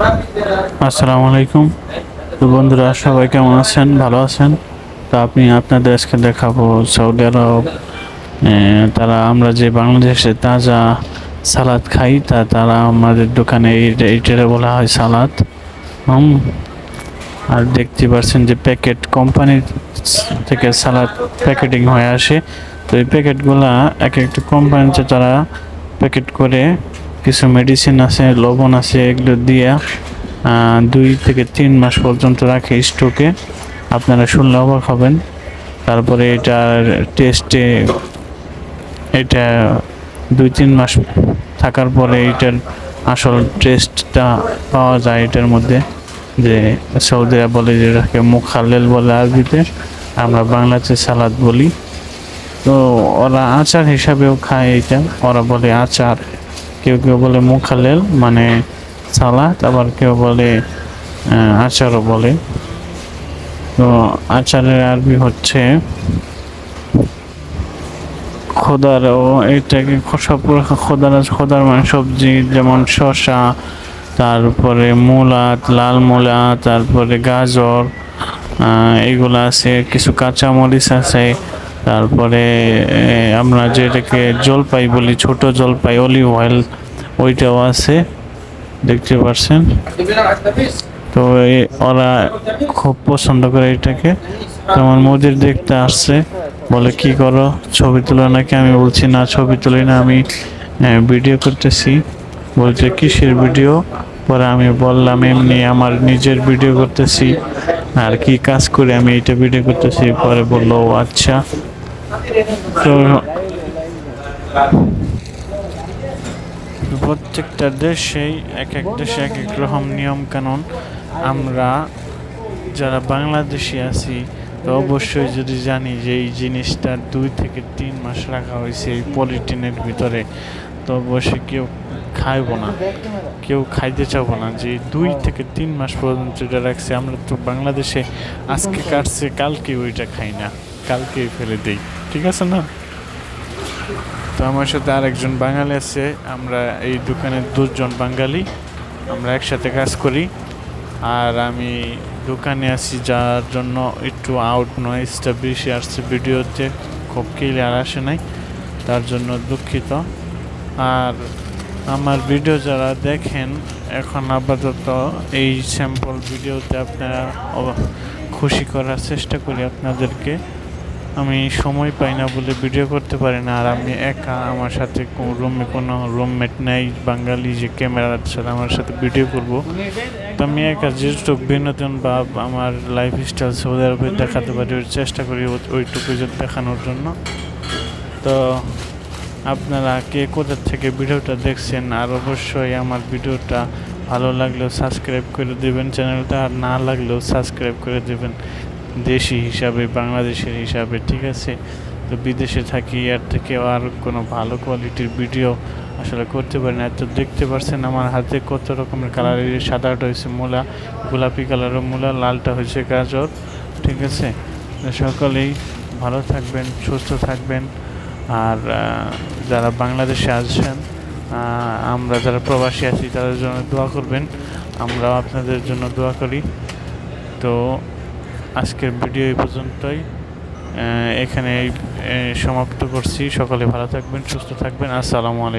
আসসালামু আলাইকুম। তো বন্ধুরা, সবাই কেমন আছেন? ভালো আছেন? তো আপনি আপনাদের আজকে দেখাবো সৌদি আরব। তারা আমরা যে বাংলাদেশে তাজা সালাদ খাই, তা তারা আমাদের দোকানে এইটা এইটারে বলা হয় সালাদ। হুম? আর দেখতে পাচ্ছেন যে প্যাকেট কোম্পানির থেকে সালাদ প্যাকেটিং হয়ে আসে। তো এই প্যাকেটগুলা এক একটা কোম্পানিতে তারা প্যাকেট করে কিছু মেডিসিন আছে, লবণ আছে, এগুলো দিয়ে দুই থেকে তিন মাস পর্যন্ত রাখে স্টোকে আপনারা শুনলে অবাক হবেন। তারপরে এটার টেস্টে এটা দুই তিন মাস থাকার পরে এটার আসল টেস্টটা পাওয়া যায় এটার মধ্যে। যে সৌদিরা বলে যেটাকে মুখালেল বলে আরবিতে, আমরা বাংলাতে সালাদ বলি। তো ওরা আচার হিসাবেও খায় এটা। ওরা বলে আচার। কেউ কেউ বলে মুখালেল মানে সালাদ আবার কেউ বলে আচারও বলে। তো আচারের আরবি হচ্ছে খোদার, ও এটাকে সব খোদার খোদার মানে সবজি, যেমন শসা, তারপরে মূলা লাল মূলা তারপরে গাজর এগুলো আছে, কিছু কাঁচামরিচ আছে তারপরে আমরা যেটাকে জলপাই বলি, ছোট জলপাই অলিভ অয়েল ওইটাও আছে। দেখতে পাচ্ছেন তো ওরা খুব পছন্দ করে এটাকে। তো আমার মোদির দেখতে আসছে, বলে, কি করো? ছবি তোলো নাকি? আমি বলছি, না, ছবি তুলি না, আমি ভিডিও করতেছি। বলছে, কিসের ভিডিও পরে আমি বললাম, এমনি আমার নিজের ভিডিও করতেছি। আর কি কাজ করে আমি এটা ভিডিও করতেছি, পরে বলল, "ও আচ্ছা। তো প্রত্যেকটা দেশেই এক এক দেশে এক এক রকম নিয়ম কানুন। আমরা যারা বাংলাদেশি আছি, তো অবশ্যই যদি জানি যে এই জিনিসটা দুই থেকে তিন মাস রাখা হয়েছে এই পলিটিনের ভিতরে তো অবশ্যই কেউ খাইব না। কেউ খাইতে চাবো না। যে দুই থেকে তিন মাস পর্যন্ত এটা রাখছে, আমরা তো বাংলাদেশে আজকে কাটছে, কালকে ওইটা খাই না। কালকেই ফেলে দেই। ঠিক আছে না? তো আমার সাথে আরেকজন বাঙালি আছে। আমরা এই দোকানের দুজন বাঙালি। আমরা একসাথে কাজ করি। আর আমি দোকানে আছি যার জন্য একটু আউট নয়েজটা বেশি আসছে ভিডিওতে। খুব ক্লিয়ার আসে নাই। তার জন্য দুঃখিত। আর আমার ভিডিও যারা দেখেন, এখন আপাতত এই স্যাম্পল ভিডিওতে আপনারা খুশি করার চেষ্টা করি আপনাদেরকে। আমি সময় পাই না বলে ভিডিও করতে পারি না, আর আমি একা আমার সাথে রুমে কোনো রুমমেট নেই, বাঙালি যে ক্যামেরা সাথে আমার সাথে ভিডিও করব। তো আমি একা যেটুকু বিনোদন বা আমার লাইফ স্টাইল সৌদি আরবে দেখাতে পারি চেষ্টা করি ওইটুকু দেখানোর জন্য। তো আপনারা কে কোথা থেকে ভিডিওটা দেখছেন, আর অবশ্যই আমার ভিডিওটা ভালো লাগলেও সাবস্ক্রাইব করে দেবেন, চ্যানেলটা আর না লাগলেও সাবস্ক্রাইব করে দেবেন। দেশি হিসাবে, বাংলাদেশের হিসাবে, ঠিক আছে? তো বিদেশে থাকি, এর থেকে আর কোনো ভালো কোয়ালিটির ভিডিও আসলে করতে পারি না। তো দেখতে পাচ্ছেন আমার হাতে কত রকমের কালারের সাদাটা হয়েছে মূলা, গোলাপি কালারের মূলা, লালটা হয়েছে গাজর, ঠিক আছে? সকলেই ভালো থাকবেন, সুস্থ থাকবেন। আর যারা বাংলাদেশে আসছেন আমরা যারা প্রবাসী আছি, তাদের জন্য দোয়া করবেন। আমরাও আপনাদের জন্য দোয়া করি। তো আজকের ভিডিও এই পর্যন্তই। এখানে সমাপ্ত করছি। সকলে ভালো থাকবেন, সুস্থ থাকবেন। আসসালামু আলাইকুম।